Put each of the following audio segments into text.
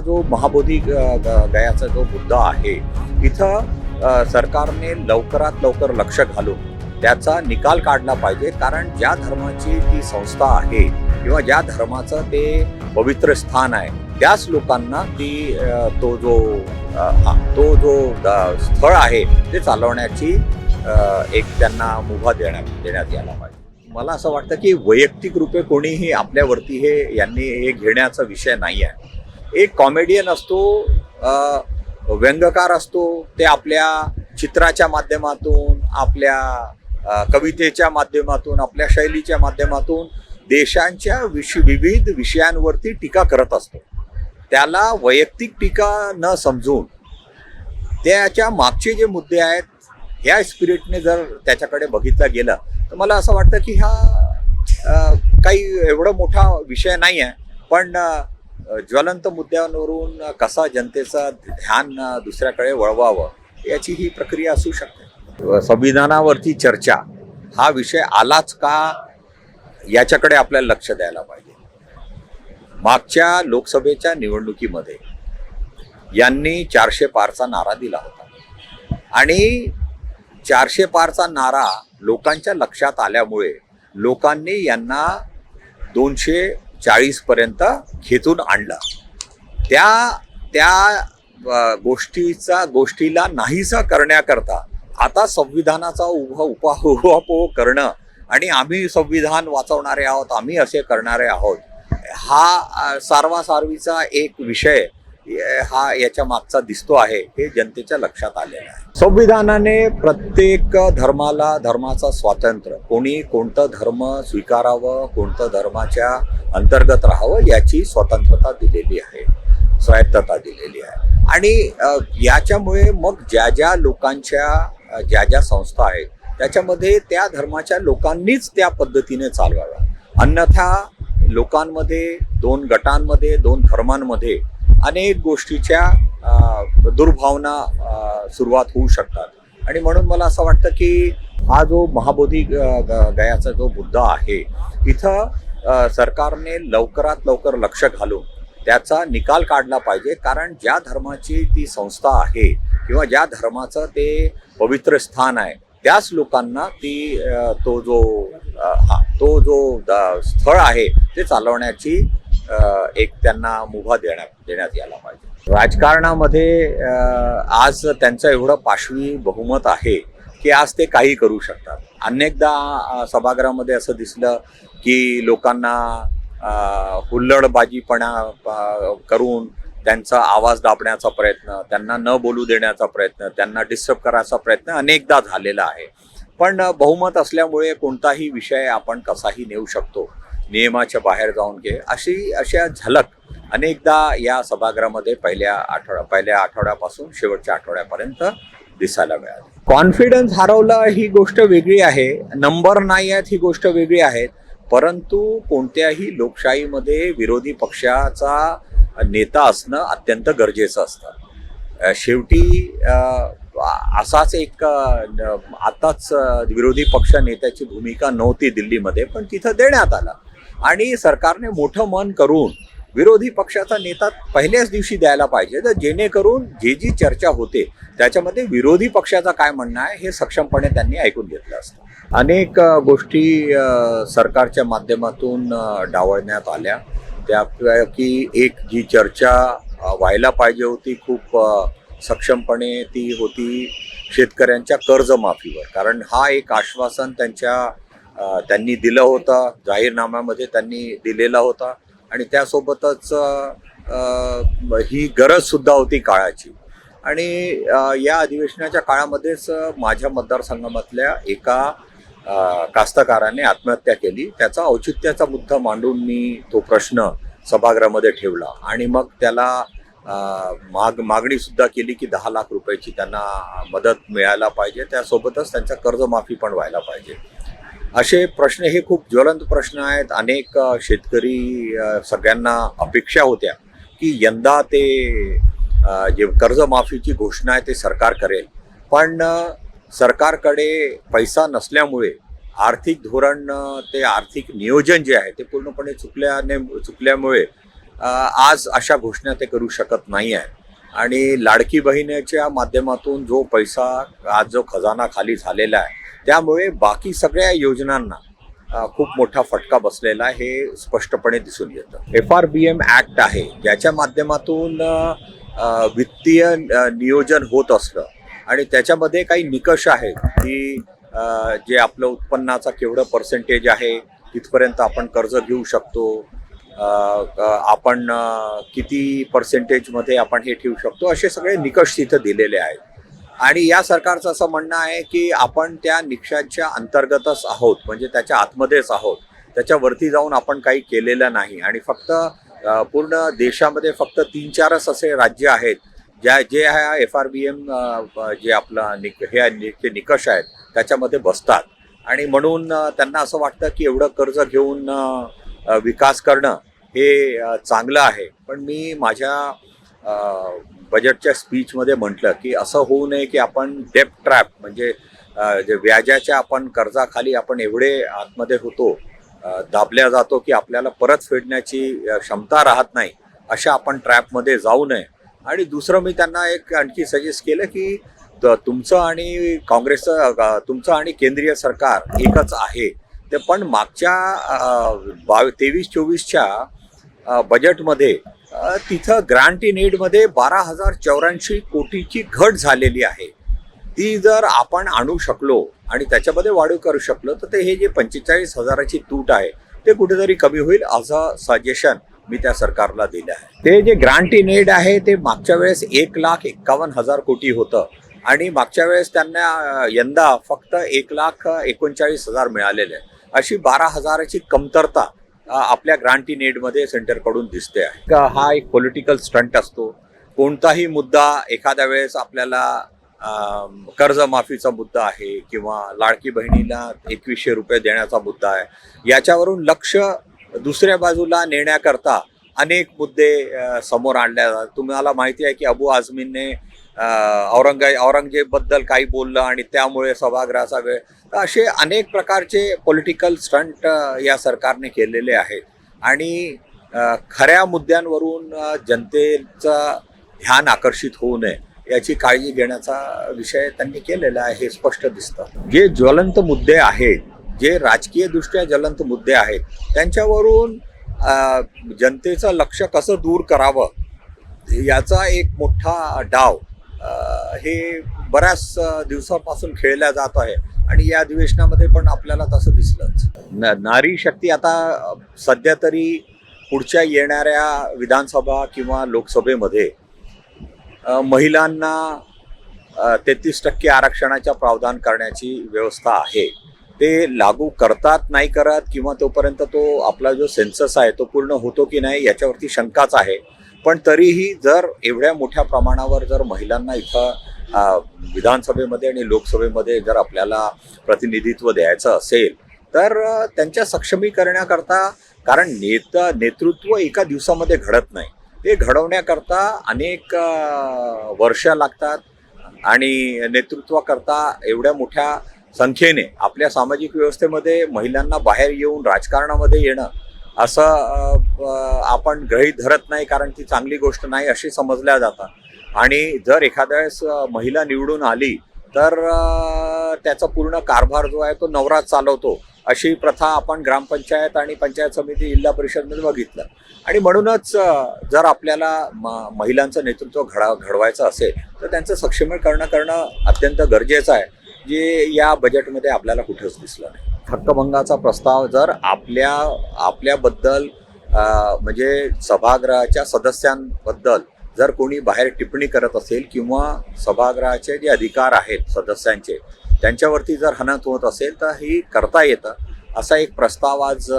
जो महाबोधी ग- ग- गयाचा जो मुद्दा आहे इथं सरकारने लवकरात लवकर लक्ष घालून त्याचा निकाल काढला पाहिजे. कारण ज्या धर्माची ती संस्था आहे किंवा ज्या धर्माचं ते पवित्र स्थान आहे त्याच लोकांना ती तो जो तो जो स्थळ आहे ते चालवण्याची एक त्यांना मुभा देण्यात देण्यात यायला पाहिजे. मला असं वाटतं की वैयक्तिक रूपे कोणीही आपल्यावरती हे यांनी हे घेण्याचा विषय नाही आहे एक कॉमेडियन असतो व्यंगकार असतो ते आपल्या चित्राच्या माध्यमातून आपल्या कवितेच्या माध्यमातून आपल्या शैलीच्या माध्यमातून देशांच्या विष विविध विषयांवरती टीका करत असतो. त्याला वैयक्तिक टीका न समजून त्याच्या मागचे जे मुद्दे आहेत ह्या स्पिरिटने जर त्याच्याकडे बघितलं गेलं तर मला असं वाटतं की हा काही एवढा मोठा विषय नाही आहे पण ज्वलंत मुद्द्यांवरून कसा जनतेचा ध्यान दुसऱ्याकडे वळवावं याची ही प्रक्रिया असू शकते. संविधानावरती चर्चा हा विषय आलाच का याच्याकडे आपल्याला लक्ष द्यायला पाहिजे. मागच्या लोकसभेच्या निवडणुकीमध्ये यांनी चारशे पारचा नारा दिला होता. आणि चारशे पारचा नारा लोकांच्या लक्षात आल्यामुळे लोकांनी यांना दोनशे चाळीसपर्यंत खेचून आणलं. त्या त्या गोष्टीचा गोष्टीला नाहीसा करण्याकरता आता संविधानाचा उभा उपा उहापोह करणं आणि आम्ही संविधान वाचवणारे आहोत आम्ही असे करणारे आहोत हा अ, सारवासारवीचा एक विषय हा याच्या मागचा दिसतो आहे हे जनतेच्या लक्षात आलेलं आहे. संविधानाने प्रत्येक धर्माला धर्माचं स्वातंत्र्य कोणी कोणतं धर्म स्वीकारावं कोणतं धर्माच्या अंतर्गत राहावं याची स्वतंत्रता दिलेली आहे स्वायत्तता दिलेली आहे. आणि याच्यामुळे मग ज्या ज्या लोकांच्या ज्या ज्या संस्था आहेत त्याच्यामध्ये त्या धर्माच्या लोकांनीच त्या पद्धतीने चालवाव्या. अन्यथा लोकांमध्ये दोन गटांमध्ये दोन धर्मांमध्ये अनेक गोष्टीच्या दुर्भावना सुरुवात होऊ शकतात. आणि म्हणून मला असं वाटतं की हा जो महाबोधी ग- ग- गयाचा जो मुद्दा आहे इथं सरकारने लवकरात लवकर लक्ष घालून त्याचा निकाल काढला पाहिजे. कारण ज्या धर्माची ती संस्था आहे किंवा ज्या धर्माचं ते पवित्र स्थान आहे त्याच लोकांना ती तो जो हा तो जो द- स्थळ आहे ते चालवण्याची एक त्यांना मुभा देण्यात देण्यात यायला पाहिजे. राजकारणामध्ये आज त्यांचं एवढं पाशवी बहुमत आहे की आज ते काही करू शकतात. अनेकदा सभागृहामध्ये असं दिसलं की लोकांना हुल्लडबाजीपणा करून त्यांचा आवाज दाबण्याचा प्रयत्न त्यांना न बोलू देण्याचा प्रयत्न त्यांना डिस्टर्ब करायचा प्रयत्न अनेकदा झालेला आहे. पण बहुमत असल्यामुळे कोणताही विषय आपण कसाही नेऊ शकतो. नियमाच्या बाहेर जाऊन घे. अशी अशा झलक अनेकदा या सभागृहामध्ये पहिल्या आठवड्या पहिल्या आठवड्यापासून शेवटच्या आठवड्यापर्यंत दिसायला मिळाली. कॉन्फिडन्स हरवलं ही गोष्ट वेगळी आहे. नंबर नाही आहेत ही गोष्ट वेगळी आहे परंतु कोणत्याही लोकशाहीमध्ये विरोधी पक्षाचा नेता असणं अत्यंत गरजेचं असतं. शेवटी असाच एक न- आताच विरोधी पक्ष नेत्याची भूमिका नव्हती दिल्लीमध्ये पण तिथं देण्यात आला. आणि सरकारने मोठं मन करून विरोधी पक्षाचा नेता पहिल्याच दिवशी द्यायला पाहिजे. तर जेणेकरून जे जी चर्चा होते त्याच्यामध्ये विरोधी पक्षाचा काय म्हणणं आहे हे सक्षमपणे त्यांनी ऐकून घेतलं असतं. अनेक गोष्टी सरकारच्या माध्यमातून डावळण्यात आल्या. त्यापैकी एक जी चर्चा व्हायला पाहिजे होती खूप सक्षमपणे ती होती शेतकऱ्यांच्या कर्जमाफीवर. कारण हा एक आश्वासन त्यांच्या त्यांनी दिलं होतं जाहीरनाम्यामध्ये त्यांनी दिलेला होता. आणि त्यासोबतच ही गरज सुद्धा होती काळाची. आणि या अधिवेशनाच्या काळामध्येच माझ्या मतदारसंघामधल्या एका कास्तकाराने आत्महत्या केली. त्याचा औचित्याचा मुद्दा मांडून मी तो प्रश्न सभागृहामध्ये ठेवला. आणि मग त्याला माग मागणी सुद्धा केली की दहा लाख रुपयाची त्यांना मदत मिळायला पाहिजे. त्यासोबतच त्यांचा कर्जमाफी पण व्हायला पाहिजे. असे प्रश्न हे खूप ज्वलंत प्रश्न आहेत. अनेक शेतकरी सगळ्यांना अपेक्षा होत्या की यंदा ते जे कर्जमाफीची घोषणा आहे ते सरकार करेल. पण सरकारकडे पैसा नसल्यामुळे आर्थिक धोरण ते आर्थिक नियोजन जे आहे ते पूर्णपणे चुकल्याने चुकल्यामुळे आज अशा घोषणा ते करू शकत नाही आहे आणि लाडकी बहिणीच्या माध्यमातून जो पैसा आज जो खजाना खाली झालेला आहे त्यामुळे बाकी सगळ्या योजनांना खूप मोठा फटका बसलेला हे स्पष्टपणे दिसून येतं. F R B M act आहे ज्याच्या माध्यमातून वित्तीय नियोजन होत असलं आणि त्याच्यामध्ये काही निकष आहेत की जे आपलं उत्पन्नाचा केवढं पर्सेंटेज आहे तिथपर्यंत आपण कर्ज घेऊ शकतो आपण किती पर्सेंटेजमध्ये आपण हे ठेवू शकतो असे सगळे निकष तिथं दिलेले आहेत. आणि या सरकारचं असं म्हणणं आहे की आपण त्या निकषांच्या अंतर्गतच आहोत म्हणजे त्याच्या आतमध्येच आहोत. त्याच्यावरती जाऊन आपण काही केलेलं नाही. आणि फक्त पूर्ण देशामध्ये फक्त तीन चारच असे राज्य आहेत ज्या जे ह्या एफ आर बी एम जे आपला निक हे नि- जे निकष आहेत त्याच्यामध्ये बसतात. आणि म्हणून त्यांना असं वाटतं की एवढं कर्ज घेऊन विकास करणं हे चांगलं आहे. पण मी माझ्या बजेटच्या स्पीचमध्ये म्हटलं की असं होऊ नये की आपण डेप ट्रॅप म्हणजे जे व्याजाच्या आपण कर्जाखाली आपण एवढे आतमध्ये होतो दाबल्या जातो की आपल्याला परत फेडण्याची क्षमता राहत नाही अशा आपण ट्रॅपमध्ये जाऊ नये. आणि दुसरं मी त्यांना एक आणखी सजेस्ट केलं की त- तुमचं आणि काँग्रेसचं तुमचं आणि केंद्रीय सरकार एकच आहे. ते पण मागच्या बावी तेवीस चोवीसच्या बजेटमध्ये तिथं ग्रांट इन एडमध्ये बारा हजार चौऱ्याऐंशी कोटीची घट झालेली आहे. ती जर आपण आणू शकलो आणि त्याच्यामध्ये वाढीव करू शकलो तर ते हे जे पंचेचाळीस हजाराची तूट आहे ते कुठेतरी कमी होईल असं सजेशन मी त्या सरकारला दिलं आहे. ते जे ग्रांट इन एड आहे ते मागच्या वेळेस एक लाख एक्कावन्न हजार कोटी होतं. आणि मागच्या वेळेस त्यांना यंदा फक्त एक लाख एकोणचाळीस हजार मिळालेले आहे. अशी बारा हजाराची कमतरता आपल्या ग्रांटी नेडमध्ये सेंटरकडून दिसते आहे का हा एक पॉलिटिकल स्टंट असतो. कोणताही मुद्दा एखाद्या वेळेस आपल्याला कर्जमाफीचा मुद्दा आहे किंवा लाडकी बहिणीला एकवीसशे रुपये देण्याचा मुद्दा आहे. याच्यावरून लक्ष दुसऱ्या बाजूला नेण्याकरता अनेक मुद्दे समोर आणल्या जातात. तुम्हाला माहिती आहे की अबू आझमींने औरंगाई औरंग औरंगजेबबद्दल काही बोललं आणि त्यामुळे सभागृहाचा वेळ. तर असे अनेक प्रकारचे पॉलिटिकल स्टंट या सरकारने केलेले आहेत आणि खऱ्या मुद्द्यांवरून जनतेचा जनतेचं ध्यान आकर्षित होऊ नये याची काळजी घेण्याचा विषय त्यांनी केलेला आहे हे स्पष्ट दिसतं. जे ज्वलंत मुद्दे आहेत जे राजकीयदृष्ट्या ज्वलंत मुद्दे आहेत त्यांच्यावरून जनतेचं लक्ष कसं दूर करावं याचा एक मोठा डाव हे बऱ्याच दिवसापासून खेळल्या जात आहे. आणि या अधिवेशनामध्ये पण आपल्याला तसं दिसलंच. न नारी शक्ती आता सध्या तरी पुढच्या येणाऱ्या विधानसभा किंवा लोकसभेमध्ये महिलांना तेहतीस टक्के आरक्षणाच्या प्रावधान करण्याची व्यवस्था आहे. ते लागू करतात नाही करत किंवा तोपर्यंत तो आपला जो सेन्सस आहे तो पूर्ण होतो की नाही याच्यावरती शंकाच आहे. पण तरीही जर एवढ्या मोठ्या प्रमाणावर जर महिलांना इथं विधानसभेमध्ये आणि लोकसभेमध्ये जर आपल्याला प्रतिनिधित्व द्यायचं असेल तर त्यांच्या सक्षमीकरणाकरता कारण नेता नेतृत्व एका दिवसामध्ये घडत नाही. ते घडवण्याकरता अनेक वर्ष लागतात आणि नेतृत्वाकरता एवढ्या मोठ्या संख्येने आपल्या सामाजिक व्यवस्थेमध्ये महिलांना बाहेर येऊन राजकारणामध्ये येणं असं आपण गृहीत धरत नाही कारण ती चांगली गोष्ट नाही अशी समजल्या जातात. आणि जर एखाद्या वेळेस महिला निवडून आली तर त्याचा पूर्ण कारभार जो आहे तो नवराच चालवतो अशी प्रथा आपण ग्रामपंचायत आणि पंचायत समिती जिल्हा परिषदमध्ये बघितलं. आणि म्हणूनच जर आपल्याला म- महिलांचं नेतृत्व घडा घडवायचं असेल तर त्यांचं सक्षमीकरण करणं अत्यंत गरजेचं आहे जे या बजेटमध्ये आपल्याला कुठंच दिसलं नाही. हक्कभंगाचा प्रस्ताव जर आपल्या आपल्याबद्दल म्हणजे सभागृहाच्या सदस्यांबद्दल जर कोणी बाहेर टिप्पणी करत असेल किंवा सभागृहाचे जे अधिकार आहेत सदस्यांचे त्यांच्यावरती जर हनत होत असेल तर ही करता येतं. असा एक प्रस्ताव आज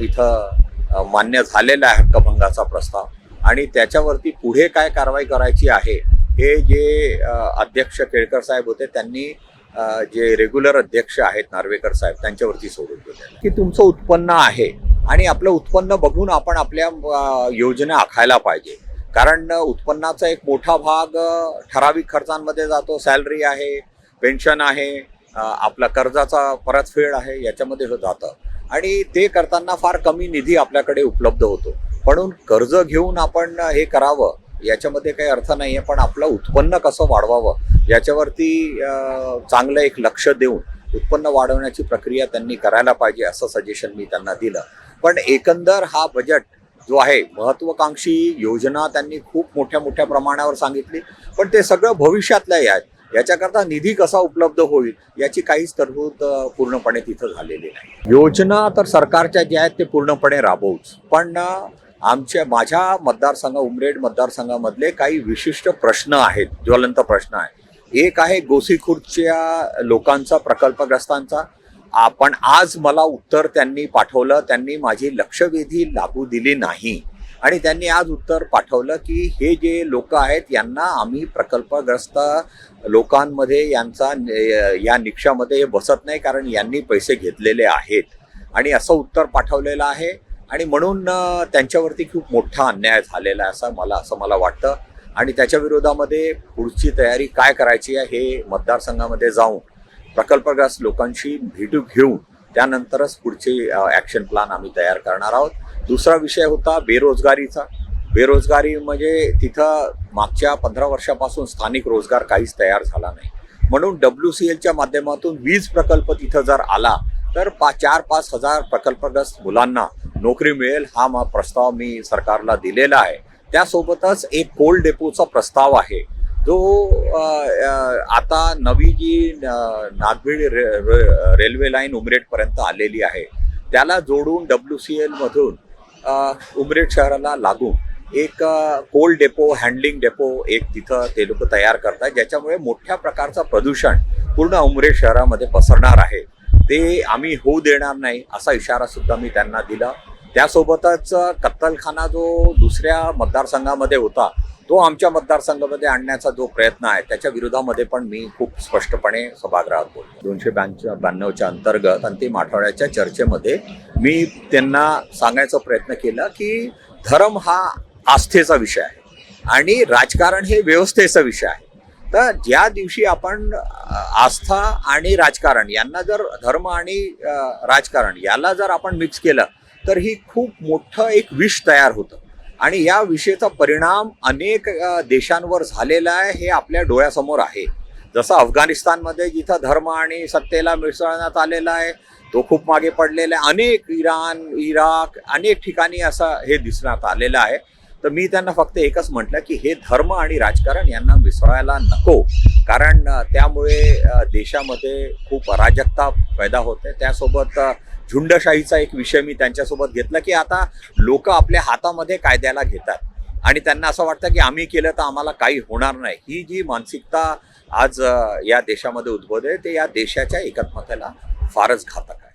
इथं मान्य झालेला आहे हक्कभंगाचा प्रस्ताव. आणि त्याच्यावरती पुढे काय कारवाई करायची आहे हे जे अध्यक्ष केळकर साहेब होते त्यांनी जे रेग्युलर अध्यक्ष आहेत नार्वेकर साहेब त्यांच्यावरती सोडून दिले की तुमचं उत्पन्न आहे आणि आपलं उत्पन्न बघून आपण आपल्या योजना आखायला पाहिजे. कारण उत्पन्नाचा एक मोठा भाग ठराविक खर्चांमध्ये जातो. सॅलरी आहे पेन्शन आहे आपला कर्जाचा परतफेड आहे याच्यामध्ये जातं. आणि ते करताना फार कमी निधी आपल्याकडे उपलब्ध होतो. म्हणून कर्ज घेऊन आपण हे करावं याच्यामध्ये काही अर्थ नाही आहे पण आपलं उत्पन्न कसं वाढवावं याच्यावरती चांगलं एक लक्ष देऊन उत्पन्न वाढवण्याची प्रक्रिया त्यांनी करायला पाहिजे असं सजेशन मी त्यांना दिलं. पण एकंदर हा बजेट जो आहे महत्त्वाकांक्षी योजना त्यांनी खूप मोठ्या मोठ्या प्रमाणावर सांगितली. पण ते सगळं भविष्यातल्या आहेत याच्याकरता निधी कसा उपलब्ध होईल याची काहीच तरतूद पूर्णपणे तिथं झालेली नाही. योजना तर सरकारच्या ज्या आहेत ते पूर्णपणे राबवूच. पण आमच्या माझ्या मतदारसंघ उमरेड मतदारसंघामधले काही विशिष्ट प्रश्न आहेत ज्वलंत प्रश्न आहे एक आहे गोसीखुर्दच्या लोकांचा प्रकल्पग्रस्तांचा. आपण आज मला उत्तर त्यांनी पाठवलं त्यांनी माझी लक्षवेधी लागू दिली नाही. आणि त्यांनी आज उत्तर पाठवलं की हे जे लोक आहेत यांना आम्ही प्रकल्पग्रस्त लोकांमध्ये यांचा या निकषामध्ये हे बसत नाही कारण यांनी पैसे घेतलेले आहेत. आणि असं उत्तर पाठवलेलं आहे. आणि म्हणून त्यांच्यावरती खूप मोठा अन्याय झालेला आहे असं मला असं मला वाटतं. आणि त्याच्या विरोधामध्ये पुढची तयारी काय करायची आहे हे मतदारसंघामध्ये जाऊन प्रकल्पग्रस्त लोकांशी भेटू घेऊन त्यानंतरच पुढचे ॲक्शन प्लॅन आम्ही तयार करणार आहोत. दुसरा विषय होता बेरोजगारीचा. बेरोजगारी म्हणजे तिथं मागच्या पंधरा वर्षापासून स्थानिक रोजगार काहीच तयार झाला नाही. म्हणून डब्ल्यू सी एलच्या माध्यमातून वीज प्रकल्प तिथं जर आला तर पा चार पाच हजार प्रकल्पग्रस्त मुलांना नोकरी मिळेल हा मा प्रस्ताव मी सरकारला दिलेला आहे. त्यासोबतच एक कोल्ड डेपोचा प्रस्ताव आहे. जो आता नवी जी न- नागभीड रे, रे- रेल्वे लाईन उमरेडपर्यंत आलेली आहे. त्याला जोडून डब्ल्यू सी एलमधून अ, उमरेड शहराला लागून एक कोल्ड डेपो हँडलिंग डेपो एक तिथं ते लोक तयार करतात ज्याच्यामुळे मोठ्या प्रकारचं प्रदूषण पूर्ण उमरेड शहरामध्ये पसरणार आहे. ते आम्ही होऊ देणार नाही असा इशारा सुद्धा मी त्यांना दिला. त्यासोबतच कत्तलखाना जो दुसऱ्या मतदारसंघामध्ये होता तो आमच्या मतदारसंघामध्ये आणण्याचा जो प्रयत्न आहे त्याच्या विरोधामध्ये पण मी खूप स्पष्टपणे सभागृहात बोलतो. दोनशे ब्याण्णव ब्याण्णवच्या अंतर्गत अंतिम आठवड्याच्या चर्चेमध्ये मी त्यांना सांगायचा प्रयत्न केला की धर्म हा आस्थेचा विषय आहे आणि राजकारण हे व्यवस्थेचा विषय आहे. तर ज्या दिवशी आपण आस्था आणि राजकारण यांना जर धर्म आणि राजकारण याला जर आपण मिक्स केलं तर ही खूप मोठं एक विष तयार होतं. आणि या विषयाचा परिणाम अनेक देशांवर झालेला आहे हे आपल्या डोळ्यासमोर आहे. जसं अफगाणिस्तानमध्ये जिथं धर्म आणि सत्तेला मिसळण्यात आलेला आहे तो खूप मागे पडलेला आहे. अनेक इराण इराक अनेक ठिकाणी असं हे दिसण्यात आलेलं आहे. तर मी त्यांना फक्त एकच म्हटलं की हे धर्म आणि राजकारण यांना मिसळायला नको. कारण त्यामुळे देशामध्ये खूप अराजकता पैदा होते. त्यासोबत झुंडशाहीचा एक विषय मी त्यांच्यासोबत घेतला की आता लोक आपल्या हातामध्ये कायद्याला घेतात. आणि त्यांना असं वाटतं की आम्ही केलं तर आम्हाला काही होणार नाही. ही जी मानसिकता आज या देशामध्ये उद्भवते ते या देशाच्या एकात्मतेला फारच घातक आहे.